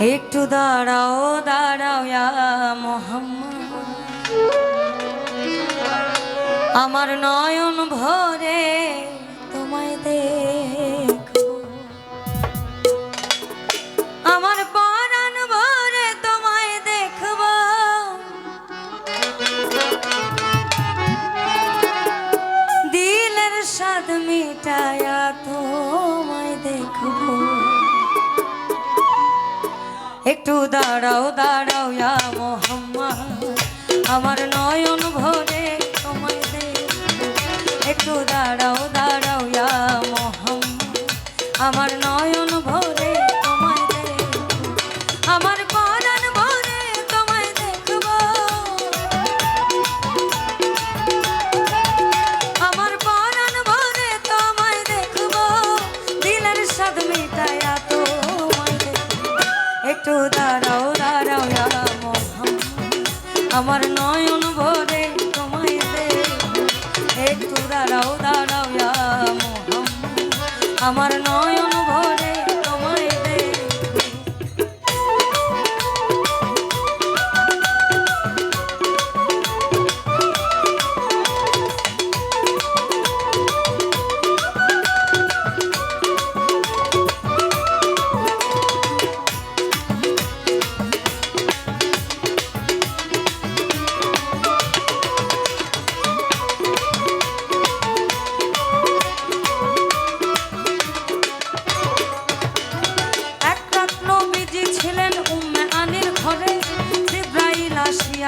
একটু দাঁড়াও দাঁড়াও মোহাম্মদ। আমার নয়ন ভরে একটু দাঁড়াও দাঁড়াও ইয়া মোহাম্মদ। আমার নয়ন ভরে তোমায় দে। একটু দাঁড়াও দাঁড়াও ইয়া আমার আমার দাঁড়াও দাঁড়াও আমার নয়ন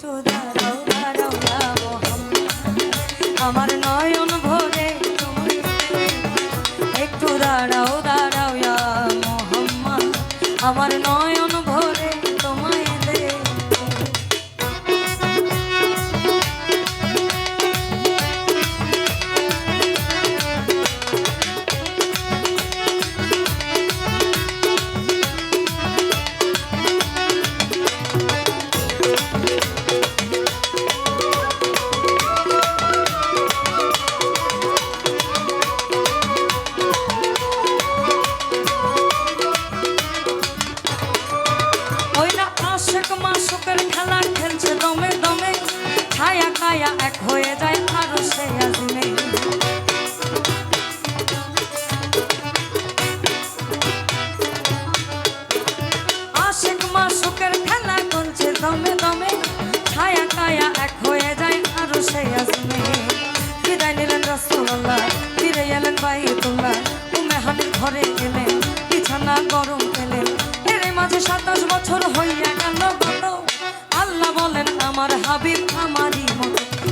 একটু দাঁড়াও দাঁড়াও ইয়া আমার নয়ন ভরে একটু দাঁড়াও দাঁড়াও ইয়া আমার নয়ন এক হয়ে ফিরে এলেন মাঝে সাতাশ বছর হইয়া গেল কত আল্লাহ বলেন, আমার হাবিব আমারই মতো।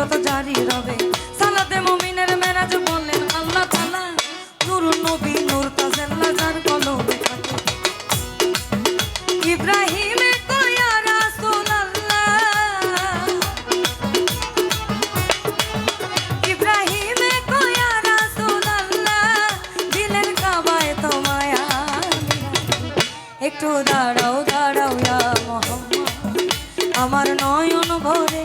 শরীয়ত জারি রবে। সালাতে মুমিনের মেরাজ বললেন আল্লাহ তাআলা নূর নবী, নূর তাজাল্লা যার থাকে। ইব্রাহিমে একটু দাঁড়াও দাঁড়াও ইয়া আমার নয়ন ভরে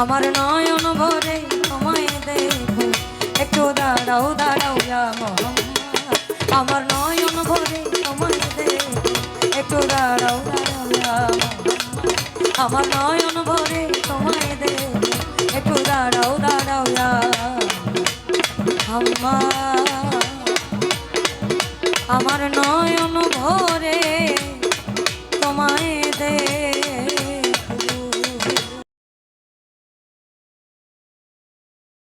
আমার নয়ন ভরে তোমায় দেখো। একটু দাঁড়াও দাঁড়াও আমার নয়ন ভরে তোমায় দেখো। একটু দাঁড়াও দাঁড়াও আমার নয়ন ভরে তোমায় দেখো। একটু দাঁড়াও দাঁড়াও আমার নয়ন ভরে তোমায় দেখ।